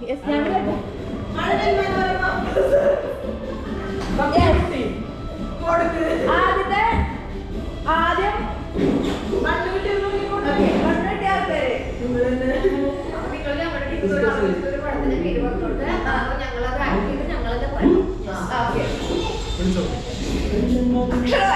Yes ഞാൻ ആദ്യത്തെ ആദ്യം ഞങ്ങളത് ഞങ്ങളത് പഠിക്കും അക്ഷരം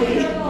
Thank you.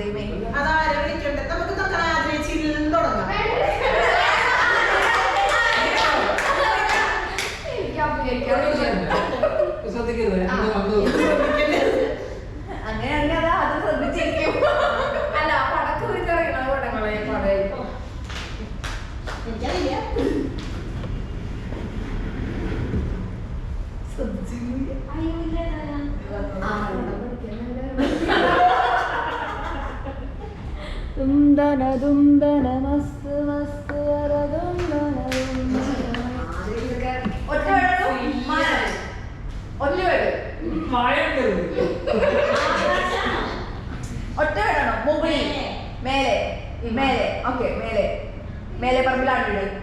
ദൈവമേ. അതാ വിളിക്കേണ്ടത്? മേലെ പറമ്പിലാണ് വീട്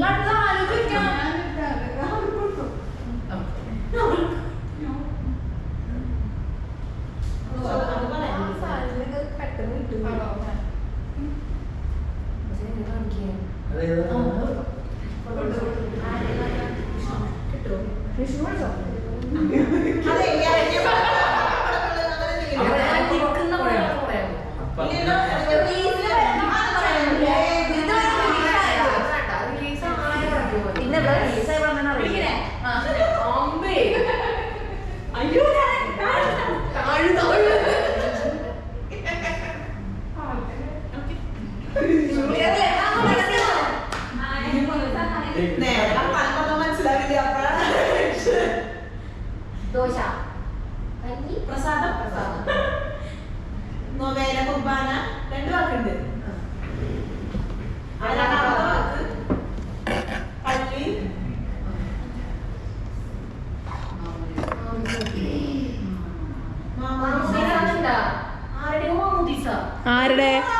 regularla ദോശ. കഞ്ഞി? പ്രസാദം? നോവേല കുർബാന രണ്ടു വാക്കുണ്ട്. ആരുടെ?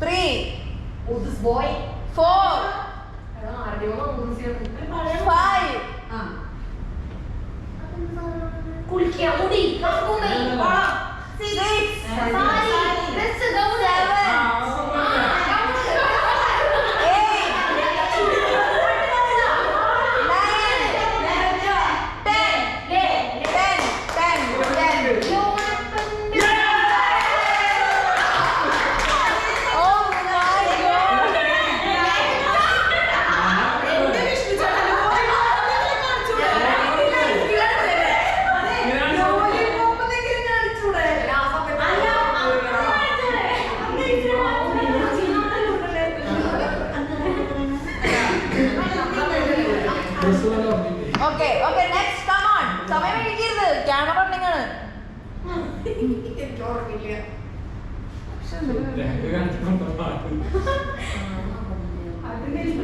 three, oldest boy, four, five. കുളിക്കാൻ മുടി നമുക്ക് six, five. kan teman-teman. Ada yang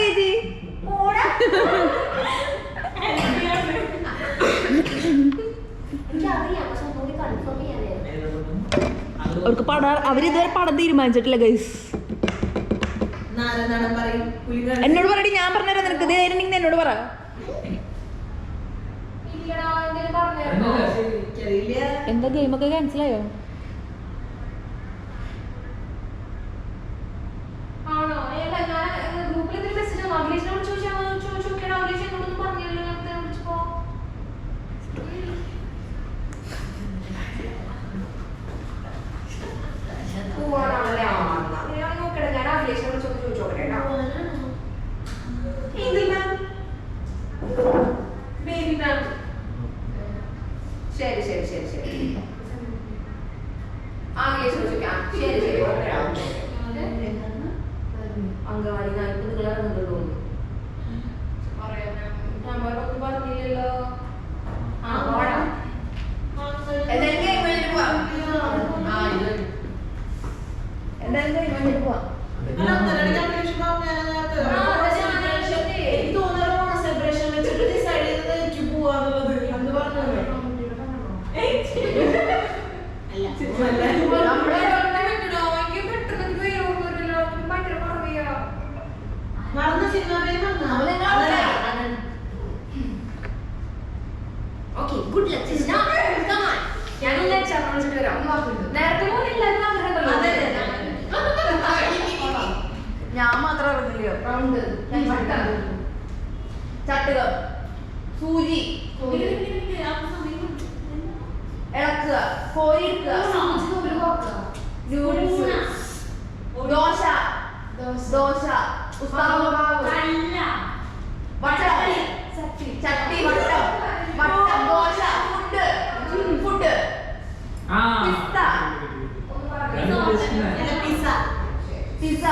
ചേച്ചി. അവർക്ക് പടം അവരിതുവരെ പടം തീരുമാനിച്ചിട്ടില്ല ഗൈസ് എന്നോട് പറയടി ഞാൻ പറഞ്ഞുതരാം നിനക്ക്. ധൈര്യം എന്നോട് പറ. എന്താ ഗെയിമൊക്കെ ക്യാൻസൽ ആയോ? മറന്നോ? അവൻ എന്നെ അതല്ല. അറിയാം. Okay, good luck, Krishna. Come on. ഞാനൊന്ന് exam വിളിച്ചിട്ട് വരാം. നേരത്തെ പോലെ എല്ലാവരും റൗണ്ട് വട്ടാണ് സൂചി. ഇളക്കുക. കോരിക്കുക ദോശ. ദോശ. ചട്ടി. വട്ടം. വട്ടം ദോശ. ഫുഡ്. ഫുഡ്. പിസ്ത. പിസ്സ